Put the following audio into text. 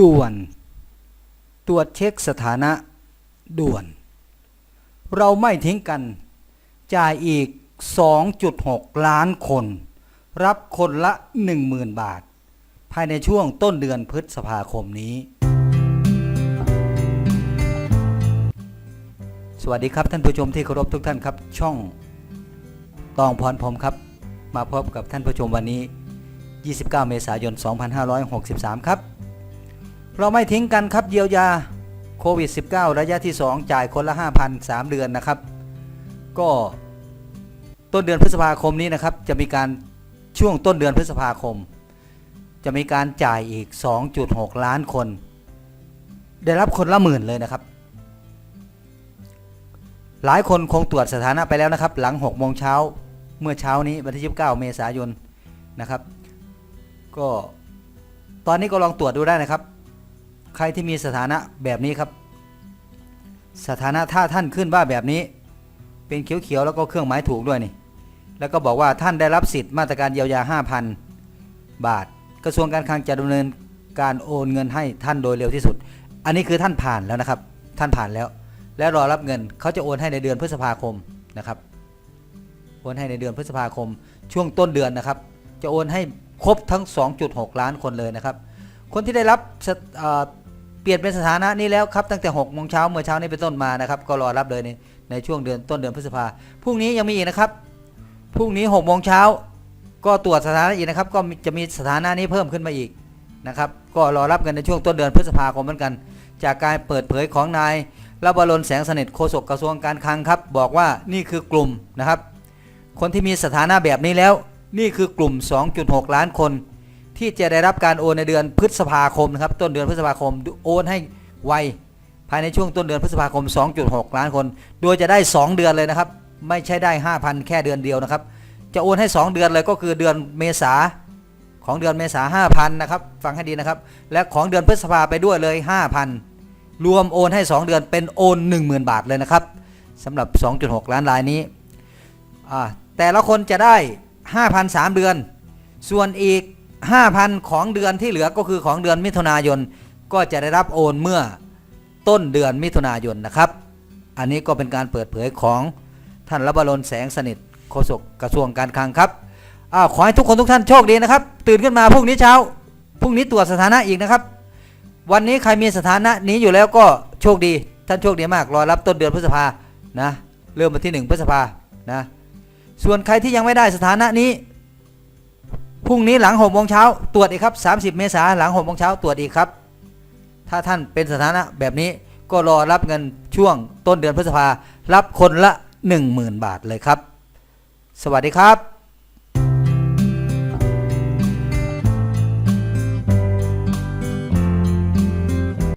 ด่วน ตรวจเช็คสถานะ ด่วน เราไม่ทิ้งกัน จ่ายอีก 2.6 ล้านคน รับคนละ 10,000 บาท ภายในช่วงต้นเดือนพฤษภาคมนี้ สวัสดีครับท่านผู้ชมที่เคารพทุกท่านครับ ช่องตองพรพรมครับ มาพบกับท่านผู้ชมวันนี้ 29 เมษายน 2563 ครับ เราไม่ทิ้งกันครับเยียวยาโควิด -19 ระยะที่ 2 จ่ายคนละ 5,000 3 เดือนนะครับ ก็ต้นเดือนพฤษภาคมนี้นะครับ จะมีการช่วงต้นเดือนพฤษภาคม จะมีการจ่ายอีก 2.6 ล้านคน ได้รับคนละหมื่นเลยนะครับ หลายคนคงตรวจสถานะไปแล้วนะครับ หลัง6โมงเช้าเมื่อเช้านี้วันที่29 เมษายนนะครับ ก็ตอนนี้ก็ลองตรวจดูได้นะครับ ใครที่มีสถานะแบบนี้ครับ สถานะถ้าท่านขึ้นว่าแบบนี้ เป็นเขียวๆแล้วก็เครื่องหมายถูกด้วยนี่ แล้วก็บอกว่าท่านได้รับสิทธิ์มาตรการเยียวยา 5,000 บาท กระทรวงการคลังจะดำเนินการโอนเงินให้ท่านโดยเร็วที่สุด อันนี้คือท่านผ่านแล้วนะครับ ท่านผ่านแล้ว และรอรับเงินเขาจะโอนให้ในเดือนพฤษภาคมนะครับโอนให้ในเดือนพฤษภาคม ช่วงต้นเดือนนะครับ จะโอนให้ครบทั้ง 2.6 ล้านคนเลยนะครับ คนที่ได้รับ ปลี่ยนเป็นสถานะนี้แล้วครับตั้งแต่6โมงเช้าเมื่อเช้านี้เป็นต้นมานะครับ ก็รอรับเลยในในช่วงเดือนต้นเดือนพฤษภาพรุ่งนี้ยังมีอีกนะครับพรุ่งนี้6โมงเช้าก็ตรวจสถานะอีกนะครับ ก็จะมีสถานะนี้เพิ่มขึ้นมาอีกนะครับ ก็รอรับกันในช่วงต้นเดือนพฤษภาคมเหมือนกัน จากการเปิดเผยของนายรับบรนแสงสนิทโฆษกกระทรวงการคลังครับ บอกว่านี่คือกลุ่มนะครับ คนที่มีสถานะแบบนี้แล้ว นี่คือกลุ่ม 2.6 ล้านคน ที่จะได้รับการโอนในเดือนพฤษภาคมนะครับต้นเดือนพฤษภาคมโอนให้ไวภายในช่วงต้นเดือนพฤษภาคม 2.6 ล้านคน โดยจะได้ 2 เดือนเลยนะครับ ไม่ใช่ได้ 5,000 แค่เดือนเดียวนะครับ จะโอนให้ 2 เดือนเลยก็คือเดือนเมษาของเดือนเมษา5,000นะครับ ฟังให้ดีนะครับ และของเดือนพฤษภาไปด้วยเลย 5,000 รวมโอนให้ 2 เดือนเป็นโอน 10,000 บาทเลยนะครับสำหรับ 2.6 ล้านรายนี้อ่าแต่ละคนจะได้ 5,000 3 เดือน ส่วนอีก 5,000 ของเดือนที่เหลือก็คือของเดือนมิถุนายน ก็จะได้รับโอนเมื่อต้นเดือนมิถุนายนนะครับ อันนี้ก็เป็นการเปิดเผยของท่านรับบรนแสงสนิทโฆษกกระทรวงการคลังครับอขอให้ทุกคนทุกท่านโชคดีนะครับ ตื่นขึ้นมาพรุ่งนี้เช้าพรุ่งนี้ตรวจสถานะอีกนะครับ วันนี้ใครมีสถานะนี้อยู่แล้วก็โชคดี ท่านโชคดีมากรอรับต้นเดือนพฤษภานะเริ่มวันที่ 1 พฤษภานะส่วนใครที่ยังไม่ได้สถานะนี้ พรุ่งนี้หลังหกโมงเช้าตรวจอีกครับ 30 เมษาหลังหกโมงเช้าตรวจอีกครับ ถ้าท่านเป็นสถานะแบบนี้ก็รอรับเงินช่วงต้นเดือนพฤษภารับคนละ 10,000 บาทเลยครับ สวัสดีครับ